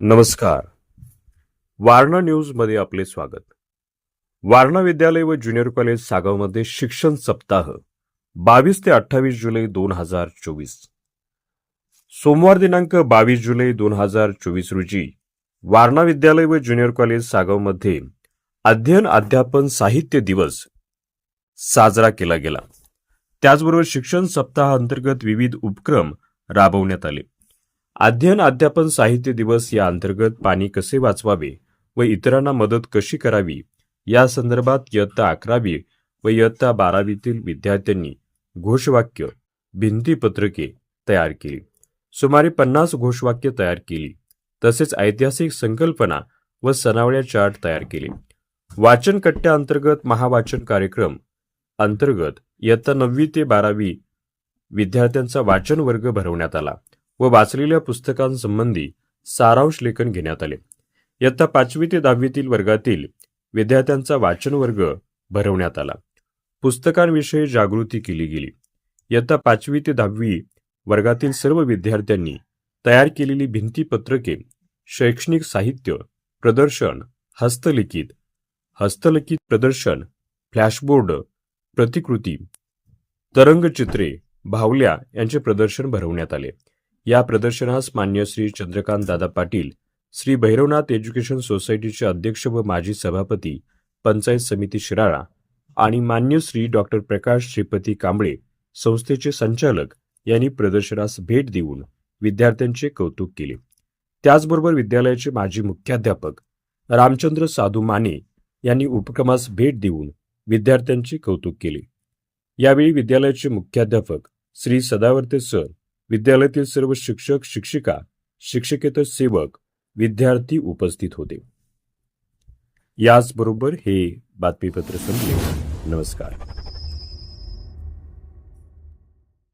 नमस्कार. वारणा न्यूजमध्ये आपले स्वागत. वारणा विद्यालय व ज्युनियर कॉलेज सागावमध्ये शिक्षण सप्ताह बावीस ते अठ्ठावीस जुलै दोन हजार चोवीस. सोमवार दिनांक बावीस जुलै दोन हजार चोवीस रोजी वारणा विद्यालय व ज्युनियर कॉलेज सागावमध्ये अध्ययन अध्यापन साहित्य दिवस साजरा केला गेला. त्याचबरोबर शिक्षण सप्ताह अंतर्गत विविध उपक्रम राबवण्यात आले. अध्ययन अध्यापन साहित्य दिवस या अंतर्गत पाणी कसे वाचवावे व इतरांना मदत कशी करावी या संदर्भात इयत्ता अकरावी व इयत्ता बारावीतील विद्यार्थ्यांनी घोषवाक्य भिंतीपत्रके तयार केली. सुमारे पन्नास घोषवाक्य तयार केली. तसेच ऐतिहासिक संकल्पना व सनावळ्या चार्ट तयार केले. वाचन महावाचन कार्यक्रम अंतर्गत इयत्ता नववी ते बारावी विद्यार्थ्यांचा वाचन वर्ग भरवण्यात आला व वाचलेल्या पुस्तकांसंबंधी सारांश लेखन घेण्यात आले. इयत्ता पाचवी ते दहावीतील वर्गातील विद्यार्थ्यांचा वाचन वर्ग भरवण्यात आला. पुस्तकांविषयी जागृती केली गेली. इयत्ता पाचवी ते दहावी वर्गातील सर्व विद्यार्थ्यांनी तयार केलेली भिंतीपत्रके शैक्षणिक साहित्य प्रदर्शन हस्तलिखित हस्तलिखित प्रदर्शन फ्लॅशबोर्ड प्रतिकृती तरंगचित्रे भावल्या यांचे प्रदर्शन भरवण्यात आले. या प्रदर्शनास मान्य श्री चंद्रकांत दादा पाटील श्री भैरवनाथ एज्युकेशन सोसायटीचे अध्यक्ष व माजी सभापती पंचायत समिती शिराळा आणि मान्य श्री डॉक्टर प्रकाश श्रीपती कांबळे संस्थेचे संचालक यांनी प्रदर्शनास भेट देऊन विद्यार्थ्यांचे कौतुक केले. त्याचबरोबर विद्यालयाचे माजी मुख्याध्यापक रामचंद्र साधू माने यांनी उपक्रमास भेट देऊन विद्यार्थ्यांचे कौतुक केले. यावेळी विद्यालयाचे मुख्याध्यापक श्री सदावर्ते सर विद्यालयातील सर्व शिक्षक शिक्षिका शिक्षकेतर सेवक विद्यार्थी उपस्थित होते. याचबरोबर हे बातमीपत्र संपले. नमस्कार.